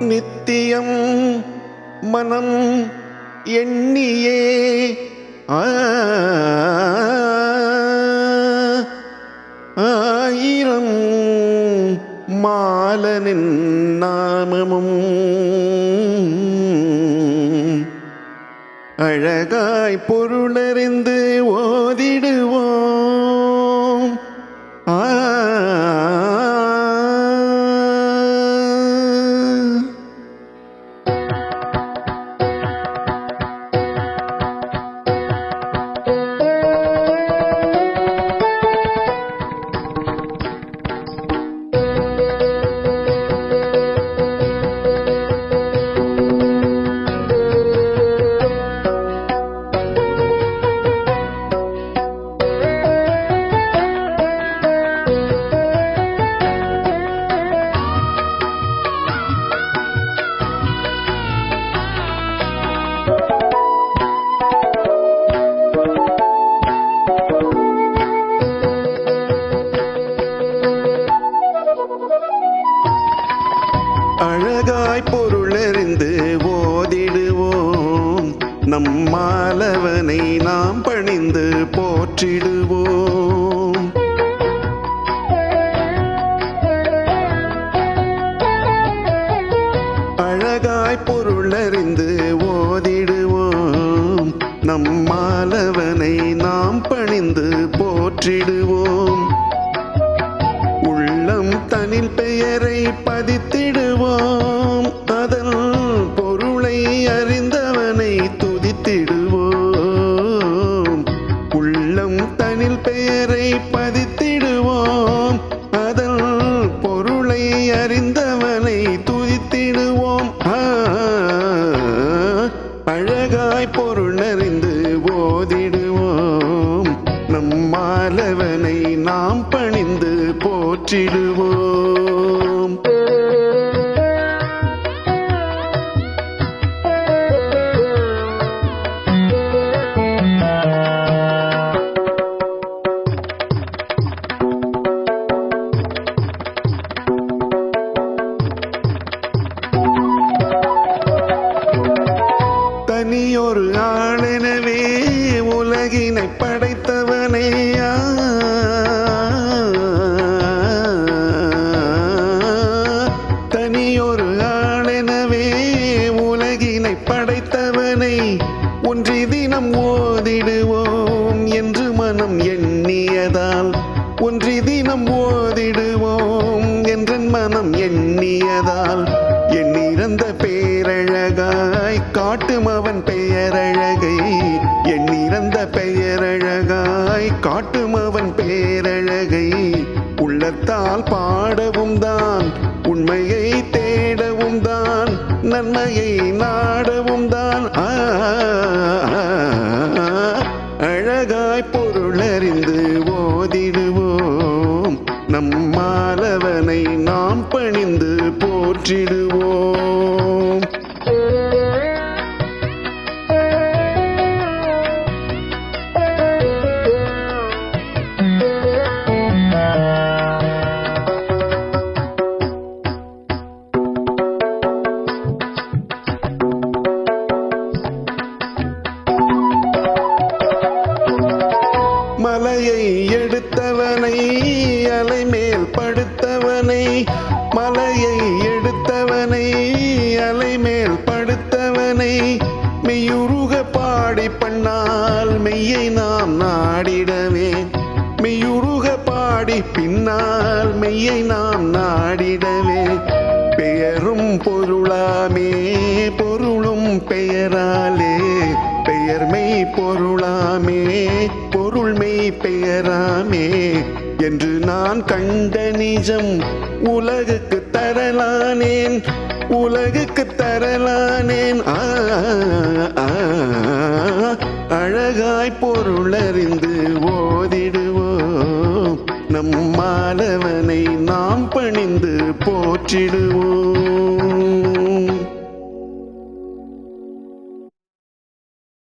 நித்தியம் மனம் எண்ணியே. ஆயிரம் மாலனின் நாமமும் அழகாய் பொருளறிந்து ஓ அழகாய் பொருளறிந்து ஓதிடுவோம் நம்மாலவனை நாம் பணிந்து போற்றிடுவோம். அழகாய் பொருளறிந்து ஓதிடுவோம். நம்மாலவனை நாம் பணிந்து போற்றிடுவோம். உள்ளம் பெயரை பதித்திடுவோம். அதன் பொருளை அறிந்தவனை துதித்திடுவோம். உள்ளம் தனில் பெயரை பதித்திடுவோம். அதன் பொருளை அறிந்தவனை துதித்திடுவோம். அழகாய் பொருள் அறிந்து ஓதிடுவோம். நம்மாலவனை நாம் பணிந்து போற்றிடுவோம் தனியொரு ஆளெனவே உலகினை படைத்தவனே. ஓதிடுவோம் என்று மனம் எண்ணியதால் ஒன்றி தினம் ஓதிடுவோம் என்று மனம் எண்ணியதால் எண்ணிறந்த பேரழகாய் காட்டும் அவன் பெயரழகை எண்ணிறந்த பெயரழகாய் காட்டும் அவன் பேரழகை உள்ளத்தால் பாடவும் தான் உண்மையை நாம் பணிந்து போற்றிடுவோம். மலையை எடுத்தவனை அலை மேல் படு பாடி பண்ணால் மெய்யை நாம் நாடிடவே. மெய்யுருக பாடி பின்னால் மெய்யை நாம் நாடிடவே. பெயரும் பொருளாமே பொருளும் பெயராலே. பெயர் மெய் பொருளாமே பொருள் மெய் பெயராமே. என்று நான் கண்ட நிஜம் உலகுக்கு தரலானேன் உலகுக்கு தரலானேன். ஆ, ஆ, பொருளறிந்து ஓதிடுவோம். நம்மாலவனை நாம் பணிந்து போற்றிடுவோம்.